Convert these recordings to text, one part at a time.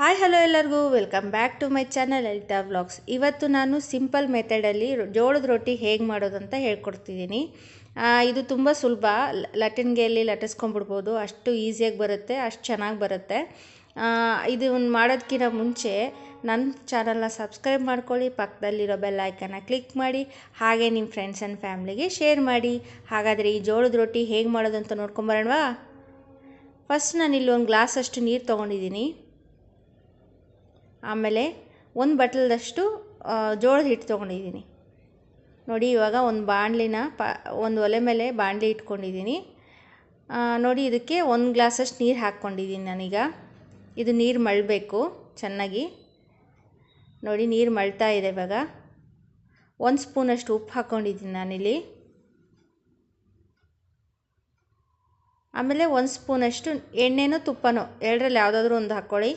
Hi, hello ಎಲ್ಲರಿಗೂ. Welcome back to my channel Lalitha vlogs. ಇವತ್ತು ನಾನು ಸಿಂಪಲ್ ಮೆಥಡಲ್ಲಿ ಜೋಳದ ರೊಟ್ಟಿ ಹೇಗೆ ಮಾಡೋದು ಅಂತ ಹೇಳ್ಕೊಡ್ತಿದ್ದೀನಿ ಇದು ತುಂಬ ಸುಲಭ. ಲಟನ್ಗೆಯಲ್ಲಿ ಲಟಿಸ್ಕೊಂಡ್ಬಿಡ್ಬೋದು ಅಷ್ಟು ಈಸಿಯಾಗಿ ಬರುತ್ತೆ, ಅಷ್ಟು ಚೆನ್ನಾಗಿ ಬರುತ್ತೆ. ಇದು ಮಾಡೋದಕ್ಕಿಂತ ಮುಂಚೆ ನನ್ನ ಚಾನಲ್ನ ಸಬ್ಸ್ಕ್ರೈಬ್ ಮಾಡ್ಕೊಳ್ಳಿ, ಪಕ್ಕದಲ್ಲಿರೋ ಬೆಲ್ ಐಕನ್ನ ಕ್ಲಿಕ್ ಮಾಡಿ, ಹಾಗೆ ನಿಮ್ಮ ಫ್ರೆಂಡ್ಸ್ ಆ್ಯಂಡ್ ಫ್ಯಾಮ್ಲಿಗೆ ಶೇರ್ ಮಾಡಿ. ಹಾಗಾದರೆ ಈ ಜೋಳದ ರೊಟ್ಟಿ ಹೇಗೆ ಮಾಡೋದಂತ ನೋಡ್ಕೊಂಬರೋಣವಾ ಫಸ್ಟ್ ನಾನು ಇಲ್ಲಿ ಒಂದು ಗ್ಲಾಸಷ್ಟು ನೀರು ತೊಗೊಂಡಿದ್ದೀನಿ. ಆಮೇಲೆ ಒಂದು ಬಟ್ಲದಷ್ಟು ಜೋಳದ ಹಿಟ್ಟು ತೊಗೊಂಡಿದ್ದೀನಿ. ನೋಡಿ, ಇವಾಗ ಒಂದು ಬಾಣಲಿನ ಪ, ಒಂದು ಒಲೆ ಮೇಲೆ ಬಾಣಲಿ ಇಟ್ಕೊಂಡಿದ್ದೀನಿ. ನೋಡಿ, ಇದಕ್ಕೆ ಒಂದು ಗ್ಲಾಸಷ್ಟು ನೀರು ಹಾಕ್ಕೊಂಡಿದ್ದೀನಿ ನಾನೀಗ. ಇದು ನೀರು ಮಳಬೇಕು ಚೆನ್ನಾಗಿ. ನೋಡಿ, ನೀರು ಮಳ್ತಾ ಇದೆ ಇವಾಗ. ಒಂದು ಸ್ಪೂನಷ್ಟು ಉಪ್ಪು ಹಾಕ್ಕೊಂಡಿದ್ದೀನಿ ನಾನಿಲ್ಲಿ. ಆಮೇಲೆ ಒಂದು ಸ್ಪೂನಷ್ಟು ಎಣ್ಣೆನೋ ತುಪ್ಪನೋ, ಎರಡರಲ್ಲಿ ಯಾವುದಾದ್ರೂ ಒಂದು ಹಾಕ್ಕೊಳ್ಳಿ.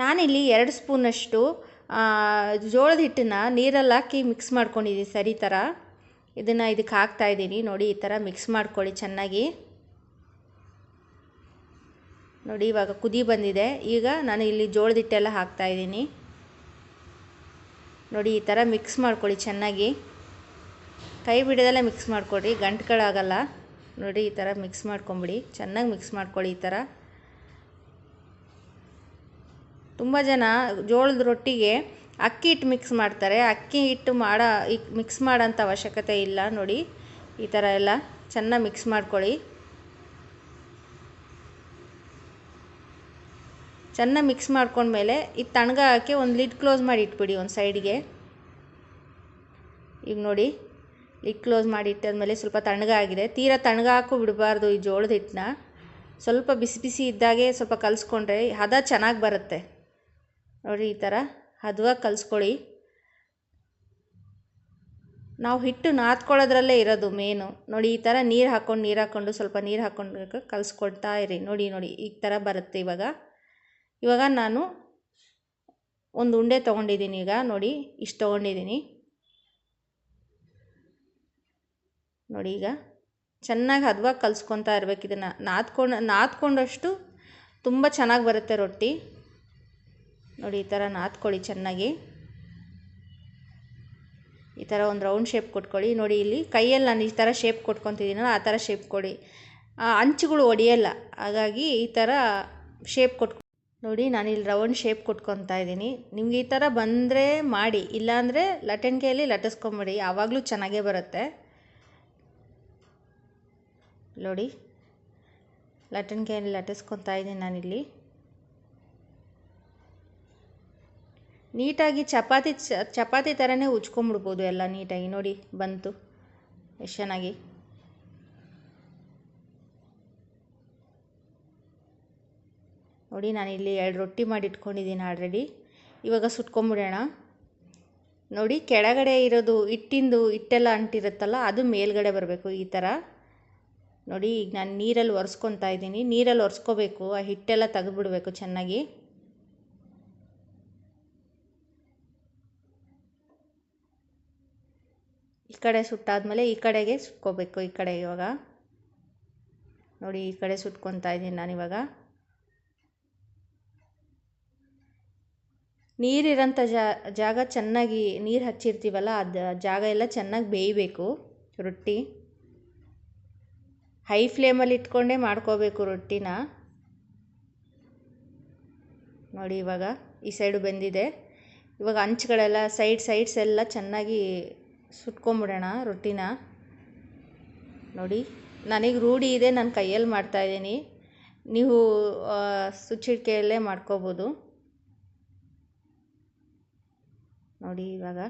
ನಾನಿಲ್ಲಿ ಎರಡು ಸ್ಪೂನಷ್ಟು ಜೋಳದ ಹಿಟ್ಟನ್ನು ನೀರಲ್ಲಿ ಹಾಕಿ ಮಿಕ್ಸ್ ಮಾಡ್ಕೊಂಡಿದ್ದೀನಿ ಸರಿ ಥರ. ಇದನ್ನು ಇದಕ್ಕೆ ಹಾಕ್ತಾ ಇದ್ದೀನಿ. ನೋಡಿ, ಈ ಥರ ಮಿಕ್ಸ್ ಮಾಡ್ಕೊಳ್ಳಿ ಚೆನ್ನಾಗಿ. ನೋಡಿ, ಇವಾಗ ಕುದಿ ಬಂದಿದೆ. ಈಗ ನಾನು ಇಲ್ಲಿ ಜೋಳದ ಹಿಟ್ಟೆಲ್ಲ ಹಾಕ್ತಾ ಇದ್ದೀನಿ. ನೋಡಿ, ಈ ಥರ ಮಿಕ್ಸ್ ಮಾಡ್ಕೊಳ್ಳಿ ಚೆನ್ನಾಗಿ. ಕೈ ಬಿಡದೆಲ್ಲ ಮಿಕ್ಸ್ ಮಾಡಿಕೊಡಿ ಗಂಟುಗಳಾಗಲ್ಲ. ನೋಡಿ, ಈ ಥರ ಮಿಕ್ಸ್ ಮಾಡ್ಕೊಂಬಿಡಿ. ಚೆನ್ನಾಗಿ ಮಿಕ್ಸ್ ಮಾಡ್ಕೊಳ್ಳಿ ಈ ಥರ. ತುಂಬ ಜನ ಜೋಳದ ರೊಟ್ಟಿಗೆ ಅಕ್ಕಿ ಹಿಟ್ಟು ಮಿಕ್ಸ್ ಮಾಡ್ತಾರೆ. ಅಕ್ಕಿ ಹಿಟ್ಟು ಮಾಡೋ ಮಿಕ್ಸ್ ಮಾಡೋಂಥ ಅವಶ್ಯಕತೆ ಇಲ್ಲ ನೋಡಿ. ಈ ಥರ ಎಲ್ಲ ಚೆನ್ನಾಗಿ ಮಿಕ್ಸ್ ಮಾಡ್ಕೊಳ್ಳಿ. ಚೆನ್ನಾಗಿ ಮಿಕ್ಸ್ ಮಾಡ್ಕೊಂಡ್ಮೇಲೆ ಇದು ಹಾಕಿ ಒಂದು ಲಿಡ್ ಕ್ಲೋಸ್ ಮಾಡಿ ಇಟ್ಬಿಡಿ ಒಂದು ಸೈಡ್ಗೆ ಈಗ ನೋಡಿ ಲಿಡ್ ಕ್ಲೋಸ್ ಮಾಡಿ ಇಟ್ಟಾದ್ಮೇಲೆ ಸ್ವಲ್ಪ ತಣ್ಗ ಆಗಿದೆ. ತೀರಾ ತಣ್ಗ ಹಾಕು ಬಿಡಬಾರ್ದು ಈ ಜೋಳದ ಹಿಟ್ಟನ್ನ. ಸ್ವಲ್ಪ ಬಿಸಿ ಬಿಸಿ ಇದ್ದಾಗೆ ಸ್ವಲ್ಪ ಕಲಸ್ಕೊಂಡ್ರೆ ಹದ ಚೆನ್ನಾಗಿ ಬರುತ್ತೆ. ನೋಡಿ ಈ ಥರ ಹದವಾಗಿ ಕಲಿಸ್ಕೊಳ್ಳಿ. ನಾವು ಹಿಟ್ಟು ನಾದ್ಕೊಳ್ಳೋದ್ರಲ್ಲೇ ಇರೋದು ಮೇನು ನೋಡಿ ಈ ಥರ ನೀರು ಹಾಕ್ಕೊಂಡು ನೀರು ಹಾಕ್ಕೊಂಡು, ಸ್ವಲ್ಪ ನೀರು ಹಾಕ್ಕೊಂಡು ಕಲಿಸ್ಕೊಡ್ತಾ ಇರಿ. ನೋಡಿ ನೋಡಿ ಈ ಥರ ಬರುತ್ತೆ ಇವಾಗ. ಇವಾಗ ನಾನು ಒಂದು ಉಂಡೆ ತೊಗೊಂಡಿದ್ದೀನಿ ಈಗ. ನೋಡಿ ಇಷ್ಟು ತೊಗೊಂಡಿದ್ದೀನಿ. ನೋಡಿ ಈಗ ಚೆನ್ನಾಗಿ ಹದವಾಗಿ ಕಲಿಸ್ಕೊತಾ ಇರ್ಬೇಕು ಇದನ್ನು. ನಾದ್ಕೊಂಡು, ನಾದ್ಕೊಂಡಷ್ಟು ತುಂಬ ಚೆನ್ನಾಗಿ ಬರುತ್ತೆ ರೊಟ್ಟಿ. ನೋಡಿ, ಈ ಥರ ನಾದ್ಕೊಳ್ಳಿ ಚೆನ್ನಾಗಿ. ಈ ಥರ ಒಂದು ರೌಂಡ್ ಶೇಪ್ ಕೊಟ್ಕೊಳ್ಳಿ. ನೋಡಿ, ಇಲ್ಲಿ ಕೈಯಲ್ಲಿ ನಾನು ಈ ಥರ ಶೇಪ್ ಕೊಟ್ಕೊತಿದ್ದೀನಲ್ಲ, ಆ ಥರ ಶೇಪ್ ಕೊಡಿ. ಅಂಚುಗಳು ಒಡೆಯಲ್ಲ, ಹಾಗಾಗಿ ಈ ಥರ ಶೇಪ್ ಕೊಟ್ಕೊ, ನೋಡಿ, ನಾನು ಇಲ್ಲಿ ರೌಂಡ್ ಶೇಪ್ ಕೊಟ್ಕೊತಾ ಇದ್ದೀನಿ. ನಿಮ್ಗೆ ಈ ಥರ ಬಂದರೆ ಮಾಡಿ, ಇಲ್ಲಾಂದರೆ ಲಟನ್ಕೆಯಲ್ಲಿ ಲಟ್ಟಿಸ್ಕೊಂಬಿಡಿ ಯಾವಾಗಲೂ ಚೆನ್ನಾಗೇ ಬರುತ್ತೆ. ನೋಡಿ, ಲಟನ್ಕೆಯಲ್ಲಿ ಲಟ್ಟಿಸ್ಕೊತಾ ಇದ್ದೀನಿ ನಾನಿಲ್ಲಿ. ನೀಟಾಗಿ ಚಪಾತಿ ಚಪಾತಿ ಥರನೇ ಉಜ್ಕೊಂಬಿಡ್ಬೋದು ಎಲ್ಲ ನೀಟಾಗಿ. ನೋಡಿ, ಬಂತು. ಎಷ್ಟು ಚೆನ್ನಾಗಿ. ನೋಡಿ, ನಾನಿಲ್ಲಿ ಎರಡು ರೊಟ್ಟಿ ಮಾಡಿ ಇಟ್ಕೊಂಡಿದ್ದೀನಿ ಆಲ್ರೆಡಿ. ಇವಾಗ ಸುಟ್ಕೊಂಬಿಡೋಣ. ನೋಡಿ, ಕೆಳಗಡೆ ಇರೋದು ಹಿಟ್ಟಿಂದು ಹಿಟ್ಟೆಲ್ಲ ಅಂಟಿರುತ್ತಲ್ಲ, ಅದು ಮೇಲ್ಗಡೆ ಬರಬೇಕು ಈ ಥರ. ನೋಡಿ, ಈಗ ನಾನು ನೀರಲ್ಲಿ ಒರೆಸ್ಕೊತಾ ಇದ್ದೀನಿ. ನೀರಲ್ಲಿ ಒರೆಸ್ಕೋಬೇಕು. ಆ ಹಿಟ್ಟೆಲ್ಲ ತೆಗೆದುಬಿಡ್ಬೇಕು ಚೆನ್ನಾಗಿ. ಈ ಕಡೆ ಸುಟ್ಟಾದ್ಮೇಲೆ ಈ ಕಡೆಗೆ ಸುಟ್ಕೋಬೇಕು, ಈ ಕಡೆ ಇವಾಗ. ನೋಡಿ, ಈ ಕಡೆ ಸುಟ್ಕೊತಾ ಇದ್ದೀನಿ ನಾನಿವಾಗ ನೀರಿರೋಂಥ ಜಾಗ ಚೆನ್ನಾಗಿ ನೀರು ಹಚ್ಚಿರ್ತೀವಲ್ಲ, ಅದು ಜಾಗ ಎಲ್ಲ ಚೆನ್ನಾಗಿ ಬೇಯಬೇಕು ರೊಟ್ಟಿ. ಹೈ ಫ್ಲೇಮಲ್ಲಿ ಇಟ್ಕೊಂಡೇ ಮಾಡ್ಕೋಬೇಕು ರೊಟ್ಟಿನ. ನೋಡಿ ಇವಾಗ ಈ ಸೈಡು ಬೆಂದಿದೆ. ಇವಾಗ ಅಂಚುಗಳೆಲ್ಲ, ಸೈಡ್, ಸೈಡ್ಸ್ ಎಲ್ಲ ಚೆನ್ನಾಗಿ ಸುಟ್ಕೊಂಬಿಡೋಣ, ರೊಟ್ಟಿನ. ನೋಡಿ, ನನಗೆ ರೂಢಿ ಇದೆ, ನಾನು ಕೈಯಲ್ಲಿ ಮಾಡ್ತಾಯಿದ್ದೀನಿ ನೀವು ಸುಚ್ಚಿಡ್ಕೆಯಲ್ಲೇ ಮಾಡ್ಕೋಬೋದು. ನೋಡಿ, ಇವಾಗ.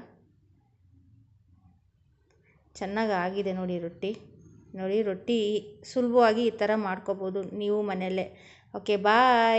ಚೆನ್ನಾಗಿ ಆಗಿದೆ ನೋಡಿ ರೊಟ್ಟಿ. ನೋಡಿ, ರೊಟ್ಟಿ ಸುಲಭವಾಗಿ ಈ ಥರ ಮಾಡ್ಕೋಬೋದು ನೀವು ಮನೆಯಲ್ಲೇ. Okay, bye.